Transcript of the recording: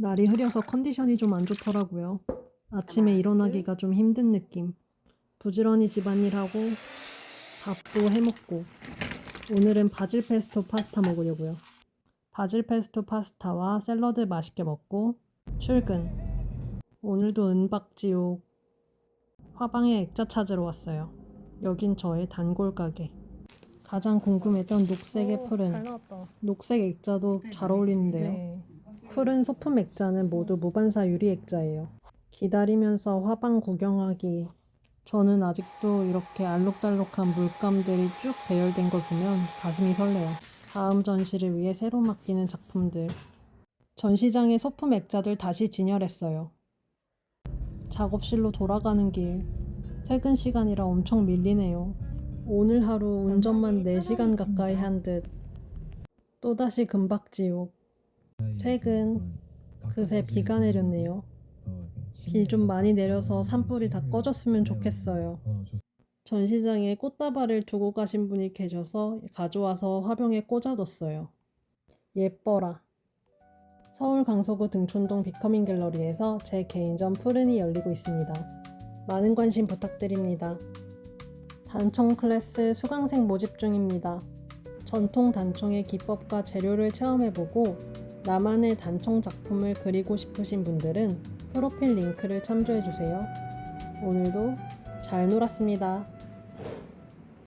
날이 흐려서 컨디션이 좀 안 좋더라고요. 아침에 일어나기가 좀 힘든 느낌. 부지런히 집안일하고 밥도 해먹고 오늘은 바질 페스토 파스타 먹으려고요. 바질 페스토 파스타와 샐러드 맛있게 먹고 출근. 오늘도 은박지옥 화방에 액자 찾으러 왔어요. 여긴 저의 단골 가게. 가장 궁금했던 녹색의 푸른 잘 나왔다. 녹색 액자도 잘 어울리는데요. 네. 푸른 소품 액자는 모두 무반사 유리 액자예요. 기다리면서 화방 구경하기. 저는 아직도 이렇게 알록달록한 물감들이 쭉 배열된 걸 보면 가슴이 설레요. 다음 전시를 위해 새로 맡기는 작품들. 전시장의 소품 액자들 다시 진열했어요. 작업실로 돌아가는 길. 퇴근 시간이라 엄청 밀리네요. 오늘 하루 운전만 4시간 가까이 한 듯. 또다시 금박지옥. 퇴근. 그새 비가 내렸네요. 비 좀 많이 내려서 산불이 다 꺼졌으면 좋겠어요. 전시장에 꽃다발을 두고 가신 분이 계셔서 가져와서 화병에 꽂아뒀어요. 예뻐라. 서울 강서구 등촌동 비커밍 갤러리에서 제 개인전 푸른이 열리고 있습니다. 많은 관심 부탁드립니다. 단청 클래스 수강생 모집 중입니다. 전통 단청의 기법과 재료를 체험해보고 나만의 단청 작품을 그리고 싶으신 분들은 프로필 링크를 참조해주세요. 오늘도 잘 놀았습니다.